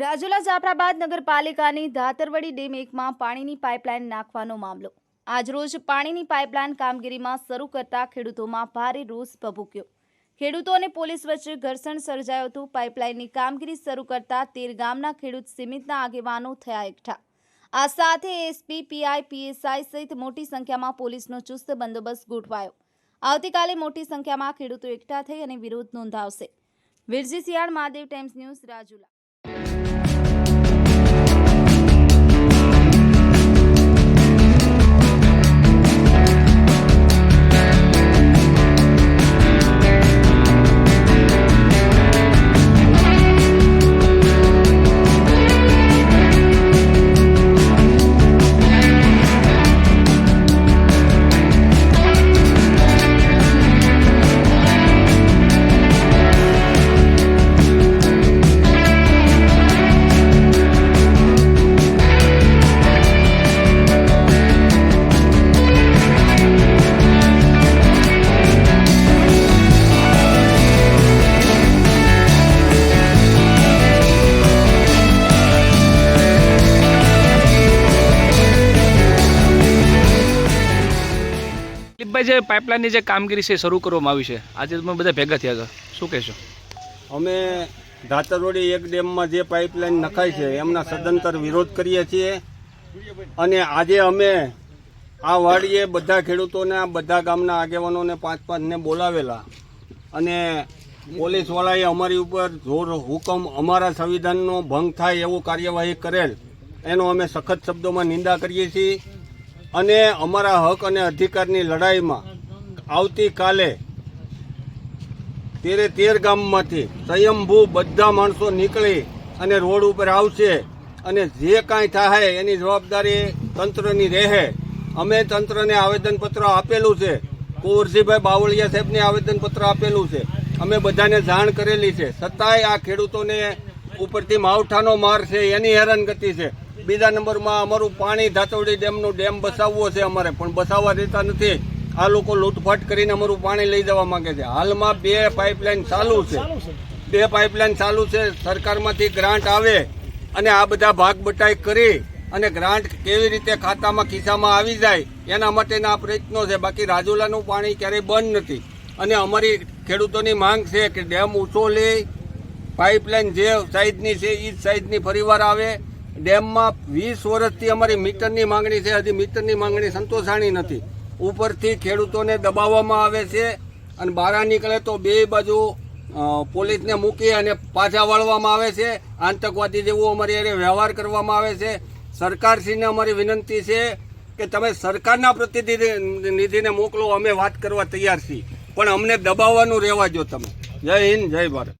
રાજુલા જાફરાબાદ નગરપાલિકાની ધાતરવડી ડેમ એકમાં પાણીની પાઇપલાઇન નાખવાનો મામલો. આજરોજ પાણીની પાઇપલાઇન કામગીરીમાં શરૂ કરતા ખેડૂતોમાં ભારે રોષ ભભૂક્યો. ખેડૂતો અને પોલીસ વચ્ચે ઘર્ષણ સર્જાયું હતું. પાઇપલાઇનની કામગીરી શરૂ કરતા તેર ગામના ખેડૂત સમિતના આગેવાનો થયા એકઠા. આ સાથે એસપી, પીઆઈ, પીએસઆઈ સહિત મોટી સંખ્યામાં પોલીસનો ચુસ્ત બંદોબસ્ત ગોઠવાયો. આવતીકાલે મોટી સંખ્યામાં ખેડૂતો એકઠા થઈ અને વિરોધ નોંધાવશે. Virji Siyal Mahadev Times News, Rajula. દિલીપભાઈ જે પાઇપલાઇનની જે કામગીરી છે શરૂ કરવામાં આવી છે. આજે તમે બધા ભેગા થયા હતા શું કહેશો? અમે ધાતરવડી એક ડેમમાં જે પાઇપલાઇન નખાય છે, એમના સદંતર વિરોધ કરીએ છીએ. અને આજે અમે આ વાડીએ બધા ખેડૂતોને, આ બધા ગામના આગેવાનોને પાંચ પાંચને બોલાવેલા. અને પોલીસવાળાએ અમારી ઉપર જોર હુકમ અમારા સંવિધાનનો ભંગ થાય એવું કાર્યવાહી કરેલ, એનો અમે સખત શબ્દોમાં નિંદા કરીએ છીએ. અને અમારા હક અને અધિકારની લડાઈમાં આવતીકાલે તેરે તેર ગામમાંથી સ્વયંભૂ બધા માણસો નીકળી અને રોડ ઉપર આવશે અને જે કાંઈ થાય એની જવાબદારી તંત્રની રહે. અમે તંત્રને આવેદનપત્ર આપેલું છે. કુંવરજીભાઈ બાવળિયા સાહેબને આવેદનપત્ર આપેલું છે. અમે બધાને જાણ કરેલી છે. છતાંય આ ખેડૂતોને ઉપરથી માવઠાનો માર છે, એની હેરાનગતિ છે. બીજા નંબરમાં અમારું પાણી ધાતોડી ડેમનું ડેમ બસાવવો છે અમારે, પણ બસાવવા દેતા નથી. આ લોકો લૂંટફાટ કરીને અમારું પાણી લઈ જવા માંગે છે. હાલમાં બે પાઇપલાઇન ચાલુ છે. બે પાઇપલાઇન ચાલુ છે. સરકારમાંથી ગ્રાન્ટ આવે અને આ બધા ભાગ બટાઈ કરી અને ગ્રાન્ટ કેવી રીતે ખાતામાં ખિસ્સામાં આવી જાય, એના માટેના પ્રયત્નો છે. બાકી રાજુલાનું પાણી ક્યારેય બંધ નથી. અને અમારી ખેડૂતોની માંગ છે કે ડેમ ઊંચો લે. પાઇપલાઇન જે સાઈઝની છે એ જ સાઈઝની ફરીવાર આવે. ડેમમાં વીસ વર્ષથી અમારી મીટરની માંગણી છે. હજી મીટરની માંગણી સંતોષાણી નથી. ઉપરથી ખેડૂતોને દબાવવામાં આવે છે અને બહાર નીકળે તો બે બાજુ પોલીસને મૂકી અને પાછા વાળવામાં આવે છે. આતંકવાદી જેવો અમારી હારે વ્યવહાર કરવામાં આવે છે. સરકારશ્રીને અમારી વિનંતી છે કે તમે સરકારના પ્રતિનિધિને મોકલો. અમે વાત કરવા તૈયાર છીએ. પણ અમને દબાવવાનું રહેવા જો તમે. જય હિન્દ, જય ભારત.